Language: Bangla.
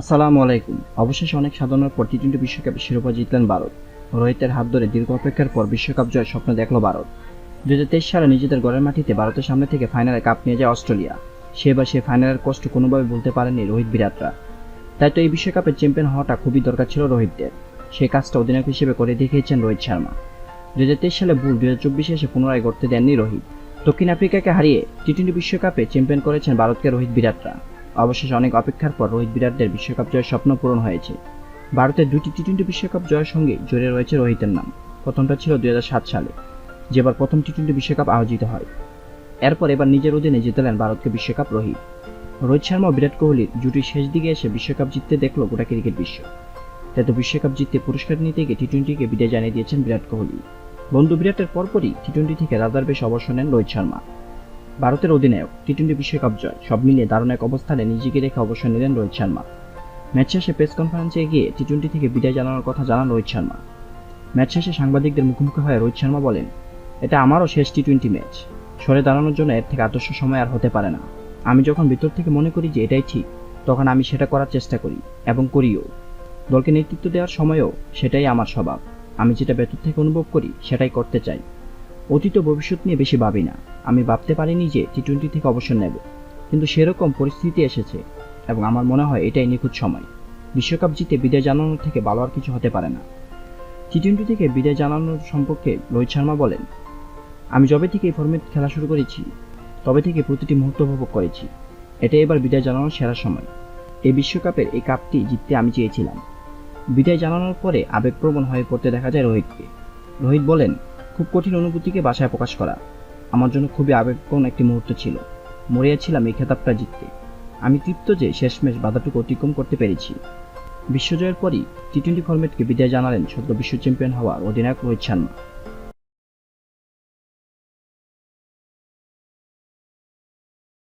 আসসালামু আলাইকুম। অবশেষে অনেক সাধনার পর টি টোয়েন্টি বিশ্বকাপে শিরোপা জিতলেন ভারত। রোহিতের হাত ধরে দীর্ঘ অপেক্ষার পর বিশ্বকাপ জয়ের স্বপ্ন দেখল ভারত। দুই হাজার তেইশ সালে নিজেদের ঘরের মাটিতে ভারতের সামনে থেকে ফাইনালে কাপ নিয়ে যায় অস্ট্রেলিয়া। সেবার সে ফাইনালের কষ্ট কোনোভাবে ভুলতে পারেনি রোহিত বিরাটরা। তাই তো এই বিশ্বকাপের চ্যাম্পিয়ন হওয়াটা খুবই দরকার ছিল রোহিতদের। সেই কাজটা অধিনায়ক হিসেবে করে দেখিয়েছেন রোহিত শর্মা। দুই হাজার তেইশ সালে ভুল দু চব্বিশে এসে পুনরায় গড়তে দেননি রোহিত। দক্ষিণ আফ্রিকাকে হারিয়ে টি টোয়েন্টি বিশ্বকাপে চ্যাম্পিয়ন করেছেন ভারতকে রোহিত বিরাটরা। অবশেষে অনেক অপেক্ষার পর রোহিত বিরাটদের বিশ্বকাপ জয়ের স্বপ্ন পূরণ হয়েছে। ভারতের দুটি টি টোয়েন্টি বিশ্বকাপ জয়ের সঙ্গে জড়িয়ে রয়েছে রোহিতের নাম। প্রথমটা ছিল দুই হাজার সাত সালে, যেবার প্রথম টি টোয়েন্টি বিশ্বকাপ আয়োজিত হয়। এরপর এবার নিজের অধীনে জিতেলেন ভারতকে বিশ্বকাপ রোহিত। রোহিত শর্মা বিরাট কোহলির জুটির শেষ দিকে এসে বিশ্বকাপ জিততে দেখল গোটা ক্রিকেট বিশ্ব। তাই তো বিশ্বকাপ জিততে পুরস্কার নিতে গিয়ে টি টোয়েন্টিকে বিদায় জানিয়ে দিয়েছেন বিরাট কোহলি। বন্ধু বিরাটের পরপরই টি টোয়েন্টি থেকে রাজার বেশ অবসর নেন রোহিত শর্মা। ভারতের অধিনায়ক টি টোয়েন্টি বিশ্বকাপ জয়, সব মিলিয়ে দারুণ এক অবস্থানে নিজেকে রেখে অবসর নিলেন রোহিত শর্মা। ম্যাচ শেষে প্রেস কনফারেন্সে গিয়ে টি টোয়েন্টি থেকে বিদায় জানানোর কথা জানান রোহিত শর্মা। ম্যাচ শেষে সাংবাদিকদের মুখোমুখি হয়ে রোহিত শর্মা বলেন, এটা আমারও শেষ টি টোয়েন্টি ম্যাচ। সরে দাঁড়ানোর জন্য এর থেকে আদর্শ সময় আর হতে পারে না। আমি যখন ভিতর থেকে মনে করি যে এটাই ঠিক, তখন আমি সেটা করার চেষ্টা করি এবং করিও। দলকে নেতৃত্ব দেওয়ার সময়ও সেটাই আমার স্বভাব। আমি যেটা ভেতর থেকে অনুভব করি সেটাই করতে চাই। অতীত ভবিষ্যৎ নিয়ে বেশি ভাবি না। আমি ভাবতে পারিনি যে টি টোয়েন্টি থেকে অবসর নেব। কিন্তু সেরকম পরিস্থিতি এসেছে এবং আমার মনে হয় এটাই নিখুঁত সময়। বিশ্বকাপ জিতে বিদায় জানানোর থেকে ভালো আর কিছু হতে পারে না। টি টোয়েন্টি থেকে বিদায় জানানোর সম্পর্কে রোহিত শর্মা বলেন, আমি যবে থেকে এই ফর্মেট খেলা শুরু করেছি, তবে থেকে প্রতিটি মুহূর্ত উপভোগ করেছি। এটাই এবার বিদায় জানানোর সেরা সময়। এই বিশ্বকাপের এই কাপটি জিততে আমি চেয়েছিলাম। বিদায় জানানোর পরে আবেগপ্রবণ হয়ে পড়তে দেখা যায় রোহিতকে। রোহিত বলেন খুব কঠিন অনুভূতিকে বাসায় প্রকাশ করা। আমার জন্য খুবই আবেগপূর্ণ একটি মুহূর্ত ছিল। মরিয়াছিলাম এই খেতাবটা জিততে। আমি তৃপ্ত যে শেষমেশ বাধাটুকু অতিক্রম করতে পেরেছি। বিশ্বজয়ের পরই টি টোয়েন্টি ফর্মেটকে বিদায় জানালেন সদ্য বিশ্ব চ্যাম্পিয়ন হওয়ার অধিনায়ক রোহিত শর্মা।